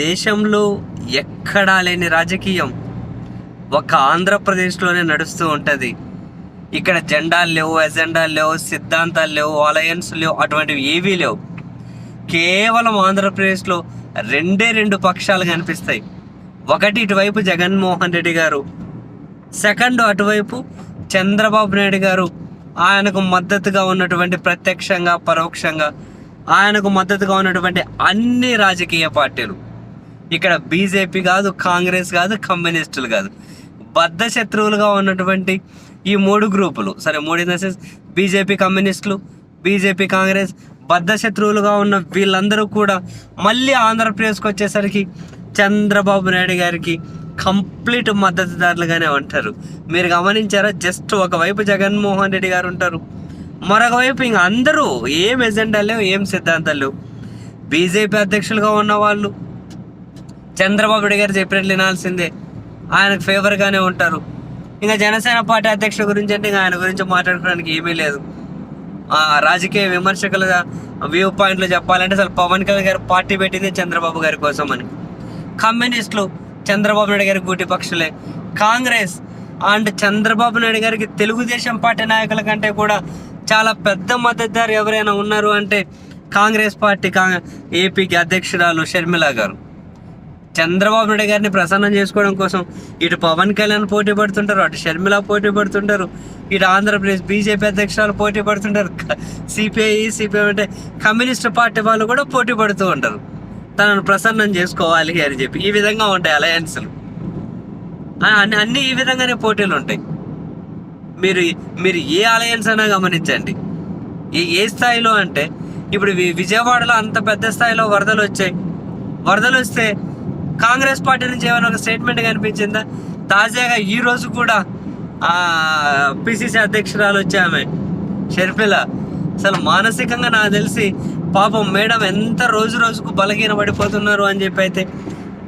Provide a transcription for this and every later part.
దేశంలో ఎక్కడా లేని రాజకీయం ఒక ఆంధ్రప్రదేశ్లోనే నడుస్తూ ఉంటుంది. ఇక్కడ జెండాలు లేవు ఎజెండాలు లేవు సిద్ధాంతాలు లేవు అలయన్స్ లేవు అటువంటివి ఏవీ లేవు. కేవలం ఆంధ్రప్రదేశ్లో రెండే రెండు పక్షాలు కనిపిస్తాయి. ఒకటి ఇటువైపు జగన్మోహన్ రెడ్డి గారు సెకండ్ అటువైపు చంద్రబాబు నాయుడు గారు. ఆయనకు మద్దతుగా ఉన్నటువంటి ప్రత్యక్షంగా పరోక్షంగా ఆయనకు మద్దతుగా ఉన్నటువంటి అన్ని రాజకీయ పార్టీలు. ఇక్కడ బీజేపీ కాదు కాంగ్రెస్ కాదు కమ్యూనిస్టులు కాదు. బద్ధ శత్రువులుగా ఉన్నటువంటి ఈ మూడు గ్రూపులు. సరే మూడు ఇన్ ద సెన్స్ బీజేపీ కమ్యూనిస్టులు బీజేపీ కాంగ్రెస్ బద్ధ శత్రువులుగా ఉన్న వీళ్ళందరూ కూడా మళ్ళీ ఆంధ్రప్రదేశ్కి వచ్చేసరికి చంద్రబాబు నాయుడు గారికి కంప్లీట్ మద్దతుదారులుగానే ఉంటారు. మీరు గమనించారా? జస్ట్ ఒకవైపు జగన్మోహన్ రెడ్డి గారు ఉంటారు. మరొక వైపు ఇంక అందరూ ఏం ఎజెండా లేవు ఏం సిద్ధాంతాలు లేవు. బీజేపీ అధ్యక్షులుగా ఉన్న వాళ్ళు చంద్రబాబు నాయుడు గారు చెప్పినట్లు వినాల్సిందే. ఆయనకు ఫేవర్గానే ఉంటారు. ఇంకా జనసేన పార్టీ అధ్యక్షుల గురించి అంటే ఇంకా ఆయన గురించి మాట్లాడుకోవడానికి ఏమీ లేదు. ఆ, రాజకీయ విమర్శకుల వ్యూ పాయింట్లు చెప్పాలంటే అసలు పవన్ కళ్యాణ్ గారు పార్టీ పెట్టింది చంద్రబాబు గారి కోసం అని. కమ్యూనిస్టులు చంద్రబాబు నాయుడు గారి గూటి పక్షులే. కాంగ్రెస్ అండ్ చంద్రబాబు నాయుడు గారికి తెలుగుదేశం పార్టీ నాయకుల కంటే కూడా చాలా పెద్ద మద్దతుదారు ఎవరైనా ఉన్నారు అంటే కాంగ్రెస్ పార్టీ కా ఏపీకి అధ్యక్షురాలు షర్మిల గారు. చంద్రబాబు నాయుడు గారిని ప్రసన్నం చేసుకోవడం కోసం ఇటు పవన్ కళ్యాణ్ పోటీ పడుతుంటారు అటు షర్మిల పోటీ పడుతుంటారు ఇటు ఆంధ్రప్రదేశ్ బీజేపీ అధ్యక్షురాలు పోటీ పడుతుంటారు సిపిఐ సిపిఐ అంటే కమ్యూనిస్ట్ పార్టీ వాళ్ళు కూడా పోటీ పడుతూ ఉంటారు. తనను ప్రసన్నం చేసుకోవాలి అని చెప్పి ఈ విధంగా ఉంటాయి అలయన్స్లు. అన్ని అన్ని ఈ విధంగానే పోటీలు ఉంటాయి. మీరు మీరు ఏ అలయన్స్ అయినా గమనించండి. ఏ ఏ స్థాయిలో అంటే ఇప్పుడు విజయవాడలో అంత పెద్ద స్థాయిలో వరదలు వచ్చాయి. వరదలు వస్తే కాంగ్రెస్ పార్టీ నుంచి ఏమైనా ఒక స్టేట్మెంట్ కనిపించిందా? తాజాగా ఈ రోజు కూడా పిసిసి అధ్యక్షురాలు వచ్చి ఆమె అసలు మానసికంగా నాకు తెలిసి పాపం మేడం ఎంత రోజు రోజుకు బలహీన పడిపోతున్నారు అని చెప్పి అయితే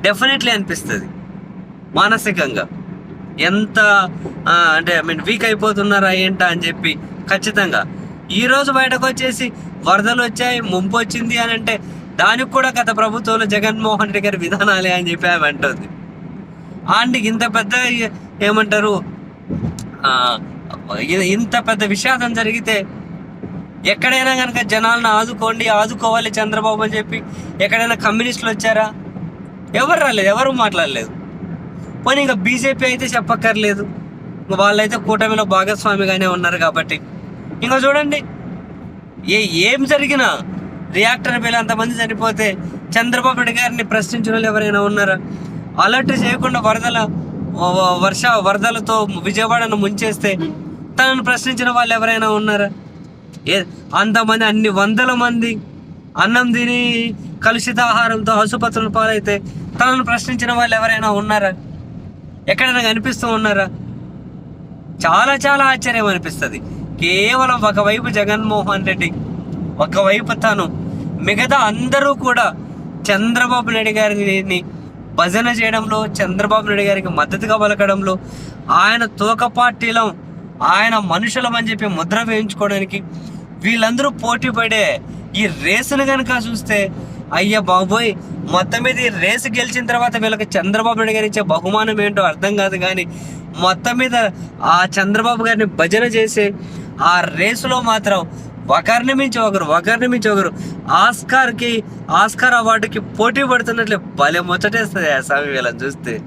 డెఫినెట్లీ అనిపిస్తుంది. మానసికంగా. ఎంత అంటే ఐ మీన్ వీక్ అయిపోతున్నారా ఏంటా అని చెప్పి ఖచ్చితంగా. ఈ రోజు బయటకు వచ్చేసి వరదలు వచ్చాయి ముంపు వచ్చింది అని అంటే దానికి కూడా గత ప్రభుత్వంలో జగన్మోహన్ రెడ్డి గారి విధానాలే అని చెప్పి ఆమె అంటుంది. అండ్ ఇంత పెద్ద ఏమంటారు? ఇంత పెద్ద విషాదం జరిగితే ఎక్కడైనా కనుక జనాలను ఆదుకోండి ఆదుకోవాలి చంద్రబాబు అని చెప్పి ఎక్కడైనా కమ్యూనిస్టులు వచ్చారా? ఎవరు రాలేదు ఎవరు మాట్లాడలేదు. పోనీ ఇంకా బీజేపీ అయితే చెప్పక్కర్లేదు. వాళ్ళైతే కూటమిలో భాగస్వామిగానే ఉన్నారు కాబట్టి. ఇంకా చూడండి ఏ ఏం జరిగినా రియాక్టర్ బిల్ అంతమంది చనిపోతే చంద్రబాబు నాయుడు గారిని ప్రశ్నించిన వాళ్ళు ఎవరైనా ఉన్నారా? అలర్ట్ చేయకుండా వరదల వర్ష వరదలతో విజయవాడను ముంచేస్తే తనను ప్రశ్నించిన వాళ్ళు ఎవరైనా ఉన్నారా? ఏ అంతమంది అన్ని వందల మంది అన్నం తిని కలుషిత ఆహారంతో ఆసుపత్రులు పాలైతే తనను ప్రశ్నించిన వాళ్ళు ఎవరైనా ఉన్నారా? ఎక్కడైనా కనిపిస్తూ ఉన్నారా? చాలా చాలా ఆశ్చర్యం అనిపిస్తుంది. కేవలం ఒకవైపు జగన్మోహన్ రెడ్డి ఒకవైపు తను మిగతా అందరూ కూడా చంద్రబాబు నాయుడు గారిని భజన చేయడంలో చంద్రబాబు నాయుడు గారికి మద్దతుగా పలకడంలో ఆయన తోక పార్టీలో ఆయన మనుషులం అని చెప్పి ముద్ర వేయించుకోవడానికి వీళ్ళందరూ పోటీ పడే ఈ రేసును కనుక చూస్తే అయ్య బాబోయ్ మొత్తం మీద ఈ రేసు గెలిచిన తర్వాత వీళ్ళకి చంద్రబాబు నాయుడు గారు ఇచ్చే బహుమానం ఏంటో అర్థం కాదు కానీ మొత్తం మీద ఆ చంద్రబాబు గారిని భజన చేసే ఆ రేసులో మాత్రం ఒకరిని మించి ఒకరు ఒకరిని మించి ఒకరు ఆస్కార్కి ఆస్కార్ అవార్డుకి పోటీ పడుతున్నట్లే భలే ముచ్చటేస్తుంది ఆ స్వామి వీళ్ళని చూస్తే.